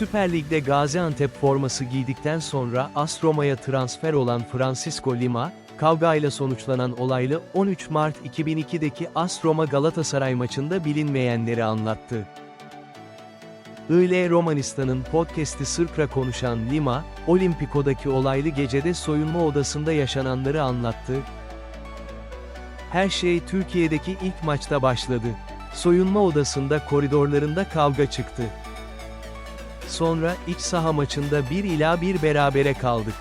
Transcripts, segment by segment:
Süper Lig'de Gaziantep forması giydikten sonra AS Roma'ya transfer olan Francisco Lima, kavgayla sonuçlanan olaylı 13 Mart 2002'deki AS Roma Galatasaray maçında bilinmeyenleri anlattı. IL Romanistan'ın podcast'i Sırkra konuşan Lima, Olimpiko'daki olaylı gecede soyunma odasında yaşananları anlattı. Her şey Türkiye'deki ilk maçta başladı. Soyunma odasında koridorlarında kavga çıktı. Sonra iç saha maçında 1 ila 1 berabere kaldık.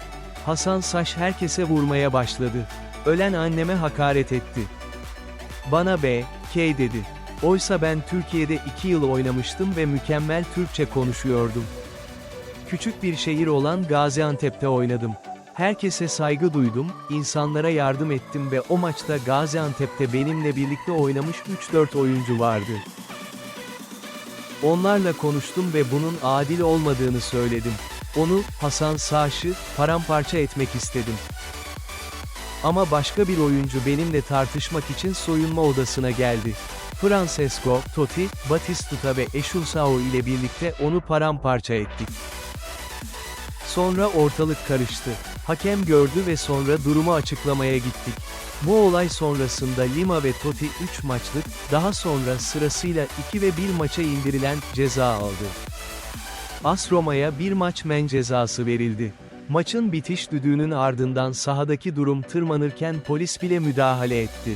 Hasan Saş herkese vurmaya başladı. Ölen anneme hakaret etti. Bana B, K dedi. Oysa ben Türkiye'de 2 yıl oynamıştım ve mükemmel Türkçe konuşuyordum. Küçük bir şehir olan Gaziantep'te oynadım. Herkese saygı duydum, insanlara yardım ettim ve o maçta Gaziantep'te benimle birlikte oynamış 3-4 oyuncu vardı. Onlarla konuştum ve bunun adil olmadığını söyledim. Onu, Hasan Saş'ı, paramparça etmek istedim. Ama başka bir oyuncu benimle tartışmak için soyunma odasına geldi. Francesco, Totti, Batistuta ve Eşulsao ile birlikte onu paramparça ettik. Sonra ortalık karıştı. Hakem gördü ve sonra durumu açıklamaya gittik. Bu olay sonrasında Lima ve Totti 3 maçlık, daha sonra sırasıyla 2 ve 1 maça indirilen ceza aldı. AS Roma'ya bir maç men cezası verildi. Maçın bitiş düdüğünün ardından sahadaki durum tırmanırken polis bile müdahale etti.